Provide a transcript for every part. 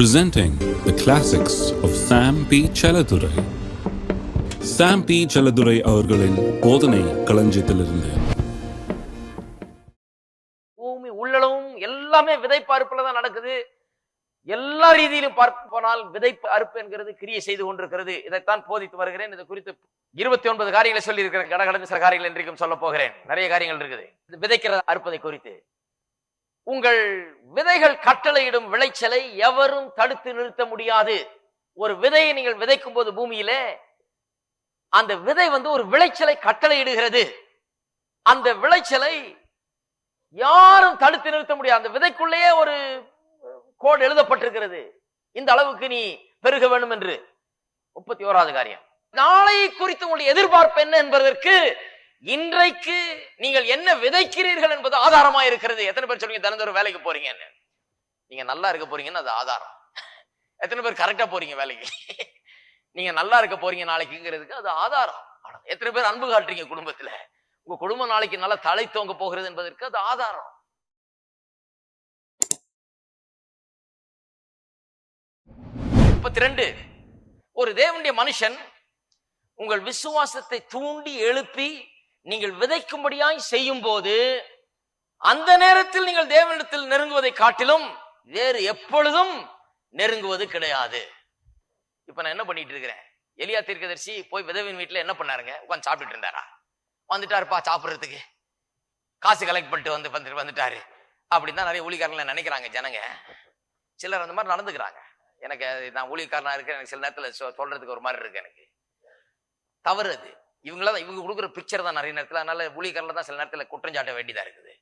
Presenting the classics of Sam P. Chaladurai. Sam P Chelladurai அவர்களின் போதனை களஞ்சியத்திலிருந்து. பூமி உள்ளளவும் எல்லாமே விதைப்பு அறுப்புல தான் நடக்குது. எல்லா ரீதியிலும் பார்க்க போனால் விதைப்பு அறுப்பு என்கிறது கிரியை செய்து கொண்டிருக்கிறது. இதைத்தான் போதித்து வருகிறேன். இது குறித்து இருபத்தி ஒன்பது காரியங்களை சொல்லி இருக்கிறேன் கடகடந்து சில காரியங்கள் இன்றைக்கும் சொல்ல போகிறேன். நிறைய காரியங்கள் இருக்குது. விதைக்கிற அறுப்பதை குறித்து. உங்கள் விதைகள் கட்டளையிடும் விளைச்சலை எவரும் தடுத்து நிறுத்த முடியாது. ஒரு விதையை நீங்கள் விதைக்கும் போது பூமியிலே அந்த விதை வந்து ஒரு விளைச்சலை கட்டளையிடுகிறது. அந்த விளைச்சலை யாரும் தடுத்து நிறுத்த முடியாது. அந்த விதைக்குள்ளேயே ஒரு கோடு எழுதப்பட்டிருக்கிறது. இந்த அளவுக்கு நீ பெருக வேண்டும் என்று முப்பத்தி ஓராவது காரியம். நாளை குறித்து உங்களுடைய எதிர்பார்ப்பு என்ன என்பதற்கு இன்றைக்கு நீங்கள் என்ன விதைக்கிறீர்கள் என்பது ஆதாரமா இருக்கிறது. எத்தனை பேர் சொல்லுங்க தினந்தோறும் வேலைக்கு போறீங்கன்னு. நீங்க நல்லா இருக்க போறீங்கன்னு அது ஆதாரம். எத்தனை பேர் கரெக்டா போறீங்க வேலைக்கு? நீங்க நல்லா இருக்க போறீங்க நாளைக்குங்கிறதுக்கு அது ஆதாரம். ஆனா எத்தனை பேர் அன்பு காட்டுறீங்க குடும்பத்துல? உங்க குடும்பம் நாளைக்கு நல்லா தலை தோங்க போகிறது என்பதற்கு அது ஆதாரம். முப்பத்தி ரெண்டு ஒரு தேவனுடைய மனுஷன் உங்கள் விசுவாசத்தை தூண்டி எழுப்பி நீங்கள் விதைக்கும்படியாய் செய்யும் போது அந்த நேரத்தில் நீங்கள் தேவனிடத்தில் நெருங்குவதை காட்டிலும் வேறு எப்பொழுதும் நெருங்குவது கிடையாது. இப்ப நான் என்ன பண்ணிட்டு இருக்கிறேன்? எலியா தீர்க்கதரிசி போய் விதவின் வீட்டுல என்ன பண்ணாருங்க? உட்காந்து சாப்பிட்டுட்டு இருந்தாரா? வந்துட்டாருப்பா சாப்பிடுறதுக்கு. காசு கலெக்ட் பண்ணிட்டு வந்து வந்துட்டு வந்துட்டாரு. அப்படின்னு தான் நிறைய ஊழிக்காரங்களை நினைக்கிறாங்க ஜனங்க. சிலர் அந்த மாதிரி நடந்துக்கிறாங்க. எனக்கு நான் ஊழியக்காரனா இருக்கேன். எனக்கு சில நேரத்தில் சொல்றதுக்கு ஒரு மாதிரி இருக்கு எனக்கு. தவறு அது. இவங்கள தான் இவங்க கொடுக்குற பிக்சர் தான் நிறைய நேரத்தில். அதனால ஊழியக்காரில் தான் சில நேரத்தில் குற்றஞ்சாட்ட வேண்டியதா இருக்குது.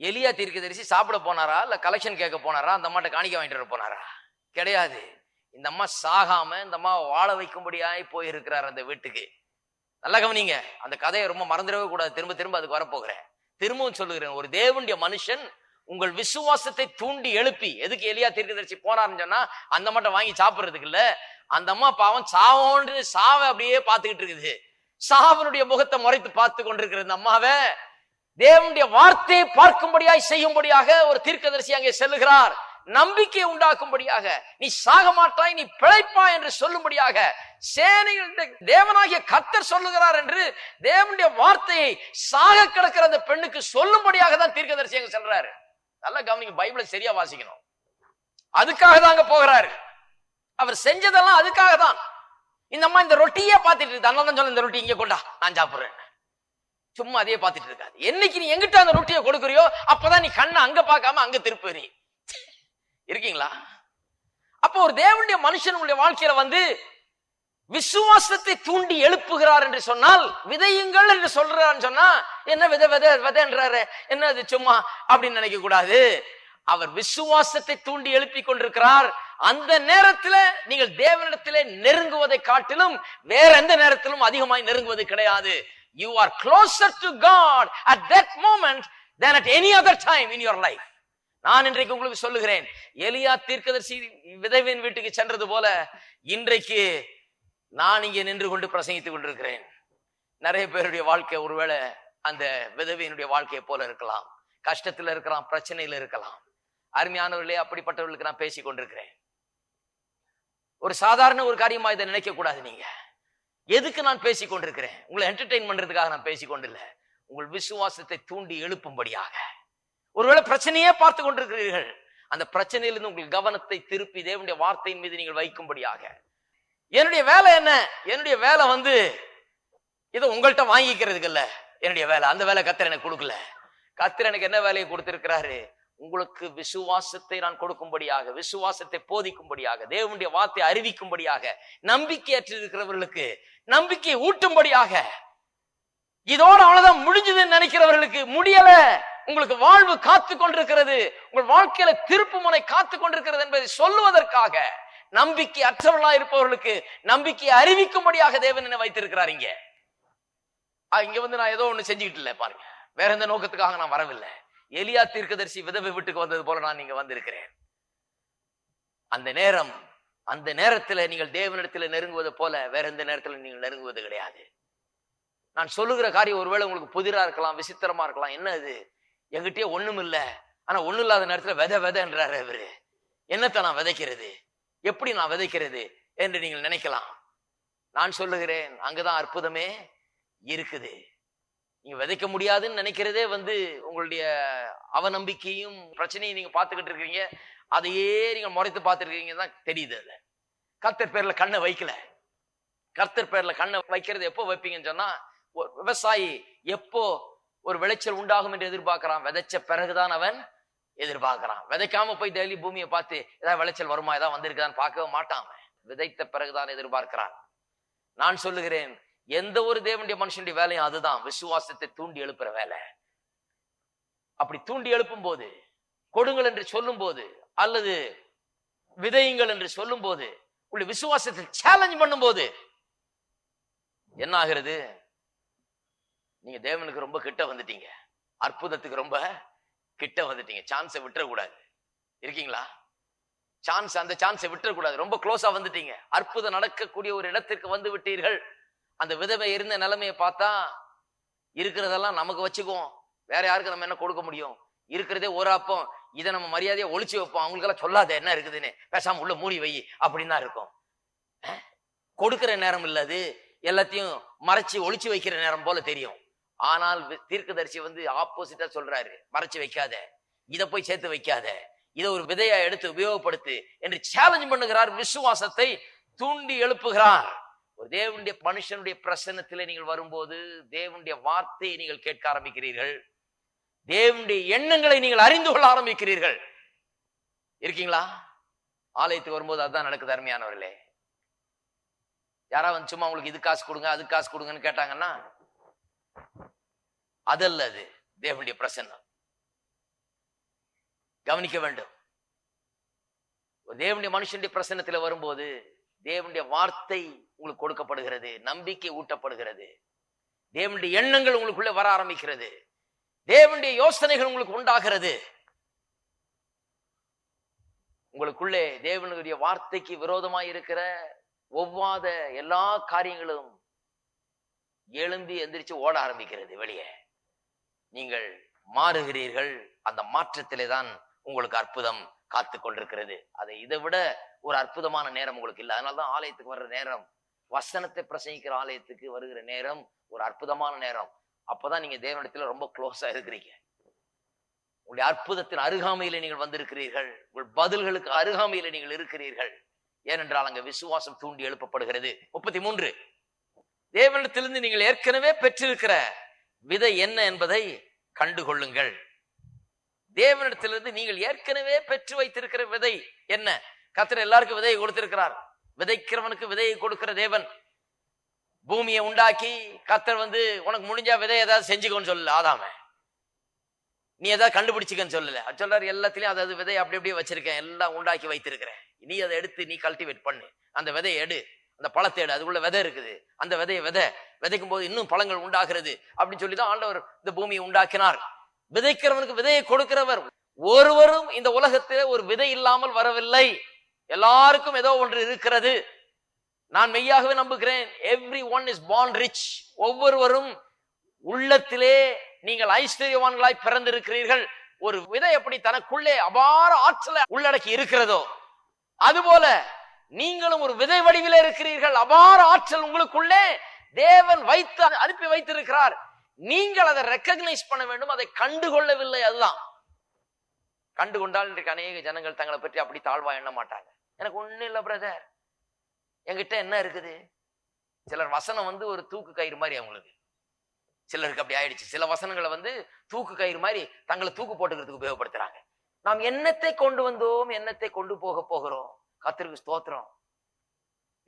எலியா தீர்க்கதரிசி சாப்பிட போனாரா? இல்ல கலெக்ஷன் கேட்க போனாரா? அந்த அம்மாட்ட காணிக்க வாங்கிட்டு வர போனாரா? கிடையாது. இந்த அம்மா சாகாம இந்த அம்மா வாழ வைக்கும்படியாய் போயிருக்கிறார் அந்த வீட்டுக்கு. நல்லா கவனிங்க. அந்த கதையை ரொம்ப மறந்துடவே கூடாது. திரும்ப திரும்ப அதுக்கு வரப்போகிறேன். திரும்பவும் சொல்லுகிறேன். ஒரு தேவனுடைய மனுஷன் உங்கள் விசுவாசத்தை தூண்டி எழுப்பி எதுக்கு எலியா தீர்க்கதரிசி போனாருன்னு சொன்னா அந்த மட்டும் வாங்கி சாப்பிடுறதுக்கு இல்ல. அந்த அம்மா பாவம் சாவோன்று சாவை அப்படியே பார்த்துக்கிட்டு இருக்குது. சாவனுடைய முகத்தை முறைத்து பார்த்து கொண்டிருக்கிற இந்த அம்மாவை தேவனுடைய வார்த்தையை பார்க்கும்படியாய் செய்யும்படியாக ஒரு தீர்க்கதரிசி அங்கே செல்லுகிறார். நம்பிக்கை உண்டாக்கும்படியாக நீ சாக மாட்டாய் நீ பிழைப்பாய் என்று சொல்லும்படியாக சேனைகளுடைய தேவனாகிய கத்தர் சொல்லுகிறார் என்று தேவனுடைய வார்த்தையை சாக கிடக்கிற அந்த பெண்ணுக்கு சொல்லும்படியாக தான் தீர்க்கதரிசி அங்க செல்றாரு. நல்லா கவனிங்க பைபிளை சரியா வாசிக்கணும். அதுக்காக தான் அங்க போகிறாரு. அவர் செஞ்சதெல்லாம் அதுக்காக தான் இந்த அம்மா இந்த ரொட்டியே பார்த்துட்டு இருக்கு. அதனால தான் சொல்ல இந்த ரொட்டி இங்கே கொண்டா நான் சாப்பிட்றேன். சும்மா அதையே பார்த்துட்டு இருக்காது. என்னைக்கு நீ எங்கிட்ட அந்த ரொட்டியை கொடுக்குறியோ அப்பதான் நீ கண்ணை அங்க பார்க்காம அங்க திருப்பு இருக்கீங்களா? அப்போ ஒரு தேவனுடைய மனுஷனுடைய வாழ்க்கையில வந்து விசுவாசத்தை தூண்டி எழுப்புகிறார் என்று சொன்னால் விதையுங்கள் என்று சொல்றான்னு சொன்னா என்ன விதை விதை விதைன்றாரு. என்ன அது சும்மா அப்படின்னு நினைக்க கூடாது. அவர் விசுவாசத்தை தூண்டி எழுப்பி கொண்டிருக்கிறார். அந்த நேரத்துல நீங்கள் தேவனிடத்திலே நெருங்குவதை காட்டிலும் வேற எந்த நேரத்திலும் அதிகமாய் நெருங்குவது கிடையாது. You are closer to God at that moment than at any other time in your life நான் இன்றைக்கு உங்களுக்கு சொல்லுகிறேன். எலியா தீர்க்கதர்சி விதவின் வீட்டுக்கு சென்றது போல இன்றைக்கு நான் இங்கே நின்று கொண்டு பிரசங்கித்துக் கொண்டிருக்கிறேன். நிறைய பேருடைய வாழ்க்கை ஒருவேளை அந்த விதவையினுடைய வாழ்க்கையை போல இருக்கலாம். கஷ்டத்துல இருக்கலாம் பிரச்சனையில இருக்கலாம். அருமையானவர்களே அப்படிப்பட்டவர்களுக்கு நான் பேசி கொண்டிருக்கிறேன். ஒரு சாதாரண ஒரு காரியமா இதை நினைக்க கூடாது நீங்க. எதுக்கு நான் பேசி கொண்டிருக்கிறேன்? உங்களை என்டர்டெயின் பண்றதுக்காக நான் பேசி கொண்டில்ல. உங்கள் விசுவாசத்தை தூண்டி எழுப்பும்படியாக. ஒருவேளை பிரச்சனையே பார்த்து கொண்டிருக்கிறீர்கள். அந்த பிரச்சனையிலிருந்து உங்கள் கவனத்தை திருப்பி தேவனுடைய வார்த்தையின் மீது நீங்கள் வைக்கும்படியாக. என்னுடைய வேலை என்ன? என்னுடைய வேலை வந்து இதை உங்கள்கிட்ட வாங்கிக்கிறதுக்கு இல்ல என்னுடைய வேலை. அந்த வேலை கத்திர எனக்கு கொடுக்கல. கத்திர எனக்கு என்ன வேலையை கொடுத்திருக்கிறாரு? உங்களுக்கு விசுவாசத்தை நான் கொடுக்கும்படியாக விசுவாசத்தை போதிக்கும்படியாக தேவனுடைய வார்த்தை அறிவிக்கும்படியாக நம்பிக்கையற்றிருக்கிறவர்களுக்கு நம்பிக்கை ஊட்டும்படியாக. இதோட அவ்வளவுதான் முடிஞ்சதுன்னு நினைக்கிறவர்களுக்கு முடியல. உங்களுக்கு வாழ்வு காத்து கொண்டிருக்கிறது உங்கள் வாழ்க்கையில திருப்பு முனை காத்து கொண்டிருக்கிறது என்பதை சொல்லுவதற்காக நம்பிக்கை அற்றவர்களா இருப்பவர்களுக்கு நம்பிக்கையை அறிவிக்கும்படியாக தேவன் என்ன வைத்திருக்கிறார் இங்க. இங்க வந்து நான் ஏதோ ஒண்ணு செஞ்சுக்கிட்டு இல்லை பாருங்க. வேற எந்த நோக்கத்துக்காக நான் வரவில்லை. எலியா தீர்க்கதரிசி விதவை வீட்டுக்கு வந்தது போல நான் நீங்க வந்திருக்கிறேன். அந்த நேரம் அந்த நேரத்துல நீங்கள் தேவனிடத்துல நெருங்குவது போல வேற எந்த நேரத்துல நீங்கள் நெருங்குவது கிடையாது. நான் சொல்லுகிற காரியம் ஒருவேளை உங்களுக்கு புதிரா இருக்கலாம் விசித்திரமா இருக்கலாம் என்ன அது என்கிட்டயே ஒண்ணும் இல்லை ஆனா ஒண்ணும் இல்லாத நேரத்துல விதை விதைன்றாரு அவரு என்னத்தை நான் விதைக்கிறது? எப்படி நான் விதைக்கிறது என்று நீங்கள் நினைக்கலாம். நான் சொல்லுகிறேன் அங்கதான் அற்புதமே இருக்குது. நீங்க விதைக்க முடியாதுன்னு நினைக்கிறதே வந்து உங்களுடைய அவநம்பிக்கையும் பிரச்சனையும் நீங்க பார்த்துக்கிட்டு இருக்கீங்க அதையே நீங்க முறைத்து பார்த்துருக்கீங்க தான் தெரியுது அது. கர்த்தர் பேர்ல கண்ணை வைக்கல. கர்த்தர் பேர்ல கண்ணை வைக்கிறது எப்போ வைப்பீங்கன்னு சொன்னா ஒரு விவசாயி எப்போ ஒரு விளைச்சல் உண்டாகும் என்று எதிர்பார்க்கிறான் விதைச்ச பிறகுதான் அவன் எதிர்பார்க்கிறான். விதைக்காம போய் டெய்லி பூமியை பார்த்து ஏதாவது விளைச்சல் வருமா? ஏதாவது வந்திருக்குதான்னு பார்க்கவே மாட்டான் விதைத்த பிறகுதான் எதிர்பார்க்கிறான். நான் சொல்லுகிறேன் எந்த ஒரு தேவனுடைய மனுஷனுடைய வேலையும் அதுதான். விசுவாசத்தை தூண்டி எழுப்புற வேலை. அப்படி தூண்டி எழுப்பும் போது கொடுங்கள் என்று சொல்லும் போது அல்லது விதையுங்கள் என்று சொல்லும் போது உள்ள விசுவாசத்தை சேலஞ்ச் பண்ணும்போது என்ன ஆகிறது? நீங்க தேவனுக்கு ரொம்ப கிட்ட வந்துட்டீங்க. அற்புதத்துக்கு ரொம்ப கிட்ட வந்துட்டீங்க. சான்ஸை விட்டுறக்கூடாது. இருக்கீங்களா? சான்ஸ் அந்த சான்ஸை விட்டுறக்கூடாது. ரொம்ப க்ளோஸா வந்துட்டீங்க. அற்புதம் நடக்கக்கூடிய ஒரு இடத்திற்கு வந்து விட்டீர்கள். அந்த விதவை இருந்த நிலைமையை பார்த்தா இருக்கிறதெல்லாம் நமக்கு வச்சுக்குவோம். வேற யாருக்கு நம்ம என்ன கொடுக்க முடியும்? இருக்கிறதே ஒரு அப்பம். இதை நம்ம மரியாதையை ஒழிச்சு வைப்போம். அவங்களுக்கெல்லாம் சொல்லாத என்ன இருக்குதுன்னு. பேசாம உள்ள மூடி வை அப்படின்னு தான் இருக்கும். அஹ்? கொடுக்கிற நேரம் இல்லது எல்லாத்தையும் மறைச்சு ஒழிச்சு வைக்கிற நேரம் போல தெரியும். ஆனால் தீர்க்கதரிசி வந்து ஆப்போசிட்டா சொல்றாரு. மறைச்சு வைக்காத. இதை போய் சேர்த்து வைக்காத. இதை ஒரு விதையா எடுத்து உபயோகப்படுத்து என்று சேலஞ்ச் பண்ணுகிறார். விசுவாசத்தை தூண்டி எழுப்புகிறார். ஒரு தேவனுடைய மனுஷனுடைய பிரசன்னத்திலே நீங்கள் வரும்போது தேவனுடைய வார்த்தையை நீங்கள் கேட்க ஆரம்பிக்கிறீர்கள். தேவனுடைய எண்ணங்களை நீங்கள் அறிந்து கொள்ள ஆரம்பிக்கிறீர்கள். இருக்கீங்களா? ஆலயத்துக்கு வரும்போது அதுதான் நடக்குது அருமையானவர்களே. யாராவது சும்மா உங்களுக்கு இது காசு கொடுங்க அது காசு கொடுங்கன்னு கேட்டாங்கன்னா அதல்ல அது தேவனுடைய பிரசன்னம். கவனிக்க வேண்டும். ஒரு தேவனுடைய மனுஷனுடைய பிரசன்னத்துல வரும்போது தேவனுடைய வார்த்தை உங்களுக்கு கொடுக்கப்படுகிறது. நம்பிக்கை ஊட்டப்படுகிறது. தேவனுடைய எண்ணங்கள் உங்களுக்குள்ளே வர ஆரம்பிக்கிறது. தேவனுடைய யோசனைகள் உங்களுக்கு உண்டாகிறது. உங்களுக்குள்ளே தேவனுடைய வார்த்தைக்கு விரோதமாக இருக்கிற ஒவ்வாத எல்லா காரியங்களும் எழும்பி எந்திரிச்சு ஓட ஆரம்பிக்கிறது வெளியே. நீங்கள் மாறுகிறீர்கள். அந்த மாற்றத்திலே தான் உங்களுக்கு அற்புதம் காத்து கொண்டிருக்கிறது. அதை இதை விட ஒரு அற்புதமான நேரம் உங்களுக்கு இல்லை. அதனாலதான் ஆலயத்துக்கு வர்ற நேரம் வசனத்தை பிரசங்கிக்கிற ஆலயத்துக்கு வருகிற நேரம் ஒரு அற்புதமான நேரம். அப்பதான் நீங்க தேவனிடத்துல ரொம்ப க்ளோஸா இருக்கிறீங்க. உங்களுடைய அற்புதத்தின் அருகாமையில நீங்கள் வந்திருக்கிறீர்கள். உங்கள் பதில்களுக்கு அருகாமையில நீங்கள் இருக்கிறீர்கள். ஏனென்றால் அங்க விசுவாசம் தூண்டி எழுப்பப்படுகிறது. முப்பத்தி மூன்று. தேவனிடத்திலிருந்து நீங்கள் ஏற்கனவே பெற்றிருக்கிற விதை என்ன என்பதை கண்டுகொள்ளுங்கள். தேவனிடத்திலிருந்து நீங்கள் ஏற்கனவே பெற்று வைத்திருக்கிற விதை என்ன? கத்தர் எல்லாருக்கும் விதையை கொடுத்திருக்கிறார். விதைக்கிறவனுக்கு விதையை கொடுக்கிற தேவன். பூமியை உண்டாக்கி கத்தர் வந்து உனக்கு முடிஞ்சா விதை ஏதாவது செஞ்சுக்கோன்னு சொல்லல ஆதாம. நீ ஏதாவது கண்டுபிடிச்சிக்கன்னு சொல்லல. சொல்றாரு எல்லாத்துலயும் அதாவது விதை அப்படி அப்படியே வச்சிருக்கேன் எல்லாம் உண்டாக்கி வைத்திருக்கிறேன். நீ அதை எடுத்து நீ கல்டிவேட் பண்ணு. அந்த விதையை எடு. அந்த பழத்தேடு அதுக்குள்ள விதை இருக்குது. அந்த விதையை விதை விதைக்கும் போது இன்னும் பழங்கள் உண்டாகிறது அப்படின்னு சொல்லி தான் ஆண்டவர் இந்த பூமியை உண்டாக்கினார். விதைக்கிறவனுக்கு விதையை கொடுக்கிறவர். ஒருவரும் இந்த உலகத்திலே ஒரு விதை இல்லாமல் வரவில்லை. எல்லாருக்கும் ஏதோ ஒன்று இருக்கிறது. நான் மெய்யாகவே நம்புகிறேன் every one is born rich ஒவ்வொருவரும் உள்ளத்திலே நீங்கள் ஐஸ்வர்யவான்களாய் பிறந்திருக்கிறீர்கள். ஒரு விதை எப்படி தனக்குள்ளே அபார ஆற்றலை உள்ளடக்கி இருக்கிறதோ அதுபோல நீங்களும் ஒரு விதை வடிவில் இருக்கிறீர்கள். அபார ஆற்றல் உங்களுக்குள்ளே தேவன் வைத்து அனுப்பி வைத்திருக்கிறார். நீங்கள் அதை ரெக்கக்னைஸ் பண்ண வேண்டும். அதை கண்டுகொள்ளவில்லை அதுதான். கண்டுகொண்டால் இன்றைக்கு அநேக ஜனங்கள் தங்களை பற்றி அப்படி தாழ்வா எண்ண மாட்டாங்க. எனக்கு ஒண்ணும் இல்லை பிரதர் என்கிட்ட என்ன இருக்குது? சிலர் வசனம் வந்து ஒரு தூக்கு கயிறு மாதிரி அவங்களுக்கு. சிலருக்கு அப்படி ஆயிடுச்சு. சில வசனங்களை வந்து தூக்கு கயிறு மாதிரி தங்களை தூக்கு போட்டுக்கிறதுக்கு உபயோகப்படுத்துறாங்க. நாம் என்னத்தை கொண்டு வந்தோம்? என்னத்தை கொண்டு போக போகிறோம்? கத்திற்கு ஸ்தோத்திரம்.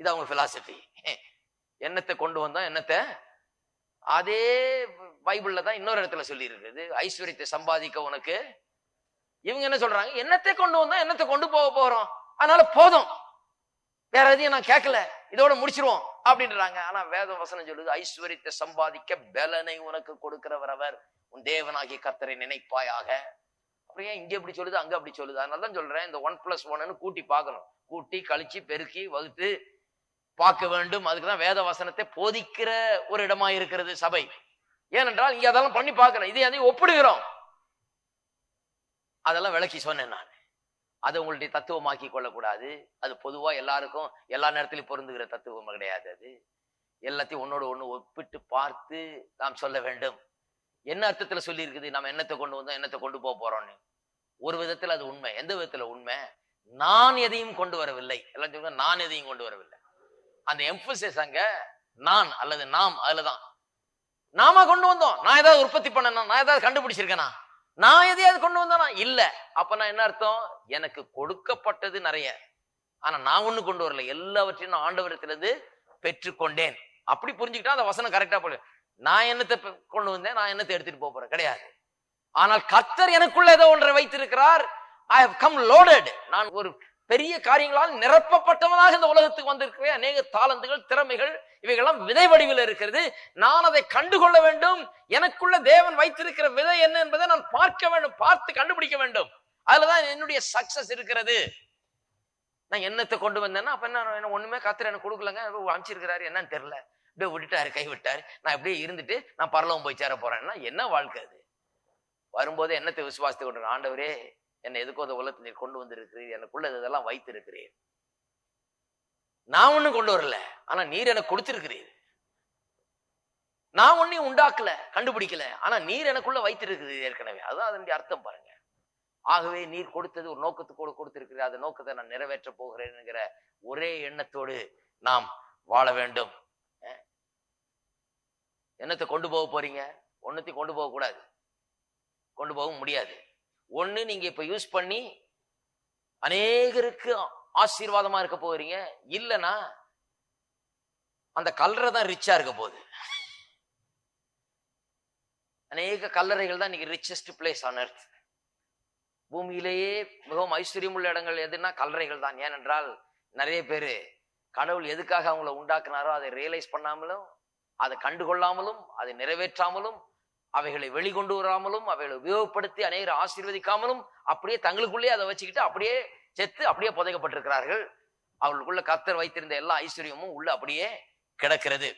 இது அவங்க பிலாசபி என்னத்தை கொண்டு வந்தோம் எண்ணத்தை அதே பைபிள்ல தான் இன்னொரு இடத்துல சொல்லி இருக்குது ஐஸ்வர்யத்தை சம்பாதிக்க உனக்கு. இவங்க என்ன சொல்றாங்க? என்னத்தை கொண்டு வந்தோம் என்னத்தை கொண்டு போக போறோம்? அதனால போதும். வேற எதையும் நான் கேட்கல. இதோட முடிச்சிருவோம் அப்படின்றாங்க. ஆனா வேத வசனம் சொல்லுது ஐஸ்வர்யத்தை சம்பாதிக்க பலனை உனக்கு கொடுக்கிறவர் அவர். உன் தேவனாகிய கத்தரை நினைப்பாயாக. அப்புறம் ஏன் இங்கே இப்படி சொல்லுது அங்க அப்படி சொல்லுது. அதனால தான் சொல்றேன் இந்த ஒன் ப்ளஸ் ஒன்னு கூட்டி பார்க்கணும். கூட்டி கழிச்சு பெருக்கி வகுத்து பார்க்க வேண்டும். அதுக்கு தான் வேத வசனத்தை போதிக்கிற ஒரு இடமா இருக்கிறது சபை. ஏனென்றால் இங்கே அதெல்லாம் பண்ணி பார்க்கணும். இதை அதையும் ஒப்பிடுகிறோம். அதெல்லாம் விளக்கி சொன்னேன் நான். அதை உங்களுடைய தத்துவமாக்கி கொள்ளக்கூடாது. அது பொதுவா எல்லாருக்கும் எல்லா நேரத்திலையும் பொருந்துகிற தத்துவம் கிடையாது அது. எல்லாத்தையும் ஒன்னோட ஒண்ணு ஒப்பிட்டு பார்த்து நாம் சொல்ல வேண்டும். என்ன அர்த்தத்துல சொல்லி இருக்குது நம்ம என்னத்தை கொண்டு வந்தோம் என்னத்தை கொண்டு போக போறோம்னு? ஒரு விதத்துல அது உண்மை. எந்த விதத்துல உண்மை? நான் எதையும் கொண்டு வரவில்லை. எல்லாம் சொல்லுங்க நான் எதையும் கொண்டு வரவில்லை. அந்த எம்பசிஸ் அங்க நான் அல்லது நாம் அதுலதான். நாம கொண்டு வந்தோம். நான் ஏதாவது உற்பத்தி பண்ணனா? நான் ஏதாவது கண்டுபிடிச்சிருக்கேனா? நான் எதையாவது கொண்டு வந்தேனா? இல்ல. அப்ப நான் என்ன அர்த்தம்? எனக்கு கொடுக்கப்பட்டது நிறைய. ஆனா நான் ஒண்ணு கொண்டு வரல. எல்லாவற்றையும் நான் ஆண்டவரத்திலிருந்து பெற்றுக்கொண்டேன். அப்படி புரிஞ்சுக்கிட்டா அந்த வசனம் கரெக்டா போடு நான் என்னத்தை கொண்டு வந்தேன்? நான் என்னத்தை எடுத்துட்டு போக போறேன்? கிடையாது. ஆனால் கத்தர் எனக்குள்ள ஏதோ ஒன்றை வைத்திருக்கிறார். ஐ ஹவ் கம் லோடட் நான் ஒரு பெரிய காரியங்களால் நிரப்பப்பட்டவனாக இந்த உலகத்துக்கு வந்திருக்கிறேன். அநேக தாளந்துகள் திறமைகள் இவைகள்லாம் விதை வடிவில் இருக்கிறது. நான் அதை கண்டுகொள்ள வேண்டும். எனக்குள்ள தேவன் வைத்திருக்கிற விதை என்ன என்பதை நான் பார்க்க வேண்டும். பார்த்து கண்டுபிடிக்க வேண்டும். அதுலதான் என்னுடைய சக்சஸ் இருக்கிறது. நான் என்னத்தை கொண்டு வந்தேன்னா அப்ப என்ன ஒண்ணுமே கத்திர எனக்கு கொடுக்கலங்க. அமைச்சிருக்கிறாரு என்னன்னு தெரியல. இப்படியே விட்டுட்டாரு கை விட்டாரு நான் இப்படியே இருந்துட்டு நான் பரலவம் போய் சேர போறேன்னா என்ன வாழ்க்கை அது? வரும்போது என்னத்தை விசுவாசத்தை கொண்டு ஆண்டவரே என்னை எதுக்கோ அந்த உலகத்தில் நீர் கொண்டு வந்திருக்கிறீர். எனக்குள்ள இதெல்லாம் வைத்திருக்கிறீர். நான் ஒன்றும் கொண்டு வரல. ஆனா நீர் எனக்கு கொடுத்திருக்கிறீர். நான் ஒன்னையும் உண்டாக்கல கண்டுபிடிக்கல. ஆனா நீர் எனக்குள்ள வைத்திருக்கிறீர் ஏற்கனவே. அதுதான் அதனுடைய அர்த்தம் பாருங்க. ஆகவே நீர் கொடுத்தது ஒரு நோக்கத்துக்கோடு கொடுத்திருக்கிறீர். அந்த நோக்கத்தை நான் நிறைவேற்ற போகிறேன்ங்கிற ஒரே எண்ணத்தோடு நாம் வாழ வேண்டும். என்னத்தை கொண்டு போக போறீங்க? ஒன்றத்தையும் கொண்டு போக கூடாது. கொண்டு போக முடியாது. ஒன்று நீங்க இப்போ யூஸ் பண்ணி அநேகருக்கு ஆசீர்வாதமா இருக்க போறீங்க. இல்லைன்னா அந்த கல்லறை தான் ரிச்சா இருக்க போகுது. அநேக கல்லறைகள் தான் இன்னைக்கு ரிச்சஸ்ட் பிளேஸ் ஆன் எர்த் பூமியிலேயே மிகவும் ஐஸ்வர்யமுள்ள இடங்கள் எதுன்னா கல்லறைகள் தான். ஏனென்றால் நிறைய பேரு கடவுள் எதுக்காக அவங்கள உண்டாக்குனாரோ அதை ரியலைஸ் பண்ணாமலும் அதை கண்டுகொள்ளாமலும் அதை நிறைவேற்றாமலும் அவைகளை வெளிக்கொண்டு வராமலும் அவைகளை உபயோகப்படுத்தி அநேகர் ஆசீர்வதிக்காமலும் அப்படியே தங்களுக்குள்ளே அதை வச்சுக்கிட்டு அப்படியே செத்து அப்படியே புதைக்கப்பட்டிருக்கிறார்கள். அவர்களுக்குள்ள கத்தர் வைத்திருந்த எல்லா ஐஸ்வர்யமும் உள்ள அப்படியே கிடக்கிறது.